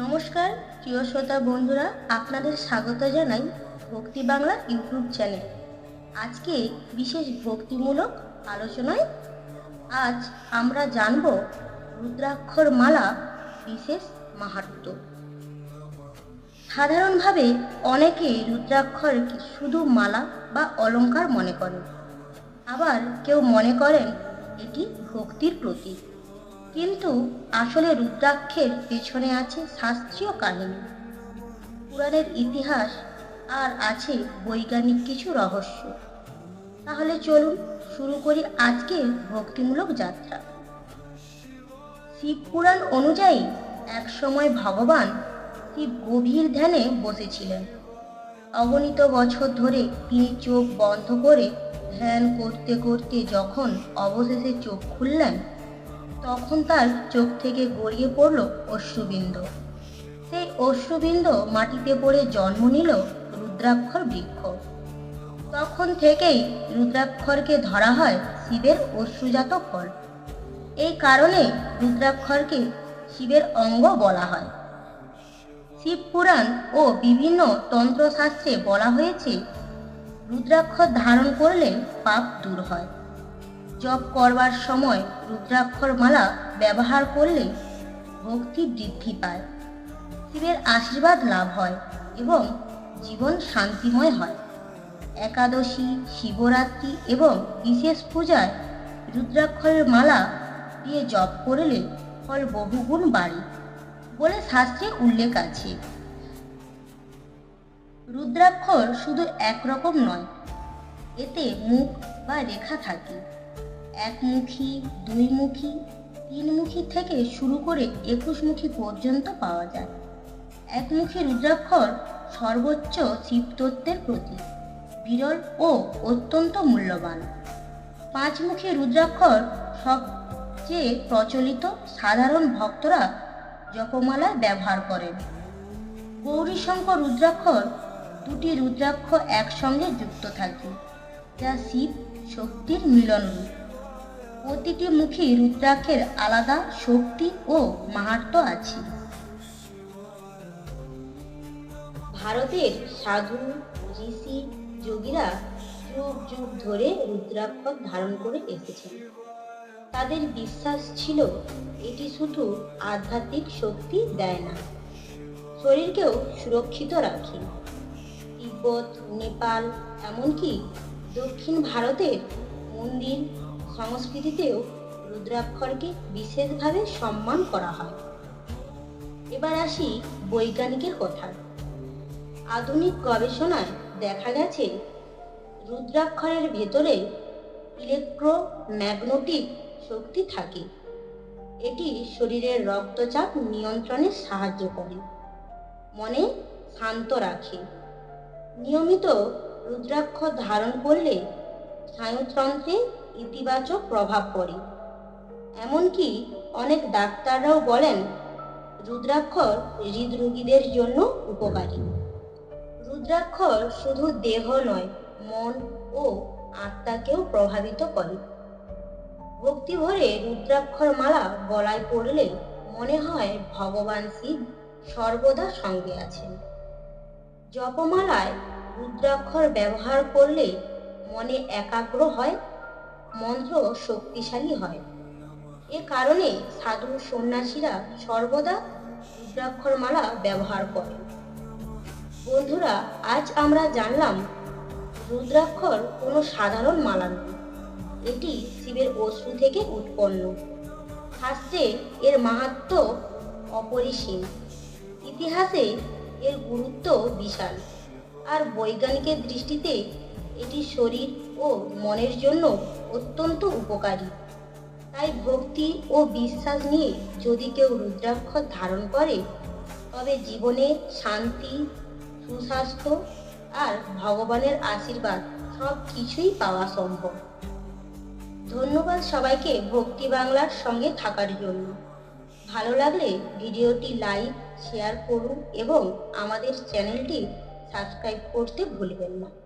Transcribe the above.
নমস্কার, প্রিয় শ্রোতা বন্ধুরা, আপনাদের স্বাগত জানাই ভক্তি বাংলা ইউটিউব চ্যানেল। আজকে বিশেষ ভক্তিমূলক আলোচনায় আজ আমরা জানব রুদ্রাক্ষর মালা বিশেষ মাহাত্ম্য। সাধারণভাবে অনেকে রুদ্রাক্ষর শুধু মালা বা অলঙ্কার মনে করেন? আবার কেউ মনে করেন এটি ভক্তির প্রতীক। কিন্তু আসলে রুদ্রাক্ষের পেছনে আছে শাস্ত্রীয় কাহিনী। পুরাণের ইতিহাস আর আছে বৈজ্ঞানিক কিছু রহস্য। তাহলে চলুন শুরু করি আজকে ভক্তিমূলক যাত্রা। শিব পুরাণ অনুযায়ী একসময় ভগবান শিব গভীর ধ্যানে বসেছিলেন। অগণিত বছর ধরে তিনি চোখ বন্ধ করে ধ্যান করতে করতে যখন অবশেষে চোখ খুললেন তখন তার চোখ থেকে গড়িয়ে পড়ল অশ্রুবিন্দ সেই অশ্রুবিন্দ মাটিতে পড়ে জন্ম নিল রুদ্রাক্ষর বৃক্ষ। তখন থেকেই রুদ্রাক্ষরকে ধরা হয় শিবের অশ্রুজাত ফল এই কারণে রুদ্রাক্ষরকে শিবের অঙ্গ বলা হয়। শিব পুরাণ ও বিভিন্ন তন্ত্রশাস্ত্রে বলা হয়েছে, রুদ্রাক্ষর ধারণ করলে পাপ দূর হয়। জপ করবার সময় রুদ্রাক্ষর মালা ব্যবহার করলে ভক্তি বৃদ্ধি পায়। শিবের আশীর্বাদ লাভ হয় এবং জীবন শান্তিময় হয়। একাদশী, শিবরাত্রি এবং বিশেষ পূজায় রুদ্রাক্ষরের মালা দিয়ে জপ করলে ফল বহুগুণ বাড়ে বলে শাস্ত্রে উল্লেখ আছে। রুদ্রাক্ষর শুধু একরকম নয়, এতে মুখ বা রেখা থাকে। একমুখী, দুইমুখী, তিনমুখী থেকে শুরু করে একুশমুখী পর্যন্ত পাওয়া যায়। একমুখী রুদ্রাক্ষর সর্বোচ্চ শিবতত্ত্বের প্রতীক, বিরল ও অত্যন্ত মূল্যবান। পাঁচমুখী রুদ্রাক্ষর সবচেয়ে প্রচলিত সাধারণ ভক্তরা জপমালায় ব্যবহার করেন। গৌরীশঙ্কর রুদ্রাক্ষর দুটি রুদ্রাক্ষ একসঙ্গে যুক্ত থাকে, যা শিব শক্তির মিলন। রূপ প্রতিটি মুখী রুদ্রাক্ষের আলাদা শক্তি ও মাহাত্ম্য আছে। ভারতের সাধু, ঋষি, যোগীরা যুগ যুগ ধরে রুদ্রাক্ষর ধারণ করে এসেছেন। তাদের বিশ্বাস ছিল এটি শুধু আধ্যাত্মিক শক্তি দেয় না, শরীরকেও সুরক্ষিত রাখে। তিব্বত, নেপাল, এমনকি দক্ষিণ ভারতের মন্দির সংস্কৃতিতেও রুদ্রাক্ষরকে বিশেষভাবে সম্মান করা হয়। এবার আসি বৈজ্ঞানিকের কথা আধুনিক গবেষণায় দেখা গেছে, রুদ্রাক্ষরের ভেতরে ইলেকট্রোম্যাগনেটিক শক্তি থাকে। এটি শরীরের রক্তচাপ নিয়ন্ত্রণে সাহায্য করে, মনে শান্ত রাখে। নিয়মিত রুদ্রাক্ষ ধারণ করলে স্নায়ুতন্ত্রে ইতিবাচক প্রভাব পড়ে। এমনকি অনেক ডাক্তাররাও বলেন, রুদ্রাক্ষর হৃদরোগীদের জন্য উপকারী। রুদ্রাক্ষর শুধু দেহ নয়, মন ও আত্মাকেও প্রভাবিত করে। ভক্তি ভরে রুদ্রাক্ষর মালা গলায় পড়লে মনে হয় ভগবান শিব সর্বদা সঙ্গে আছেন। জপমালায় রুদ্রাক্ষর ব্যবহার করলে মনে একাগ্র হয়, মন্ত্র শক্তিশালী হয়। এ কারণে সাধু সন্ন্যাসীরা সর্বদা রুদ্রাক্ষর মালা ব্যবহার করে। বন্ধুরা, আজ আমরা জানলাম, রুদ্রাক্ষর কোনো সাধারণ মালা নয়, এটি শিবের অশ্রু থেকে উৎপন্ন। শাস্ত্রে এর মাহাত্ম অপরিসীম, ইতিহাসে এর গুরুত্ব বিশাল, আর বৈজ্ঞানিকের দৃষ্টিতে এটি শরীর ও মনের জন্য অত্যন্ত উপকারী। তাই ভক্তি ও বিশ্বাস নিয়ে যদি কেউ রুদ্রাক্ষর ধারণ করে, তবে জীবনে শান্তি, সুস্বাস্থ্য আর ভগবানের আশীর্বাদ সব কিছুই পাওয়া সম্ভব। ধন্যবাদ সবাইকে ভক্তি বাংলার সঙ্গে থাকার জন্য। ভালো লাগলে ভিডিওটি লাইক, শেয়ার করুন এবং আমাদের চ্যানেলটি সাবস্ক্রাইব করতে ভুলবেন না।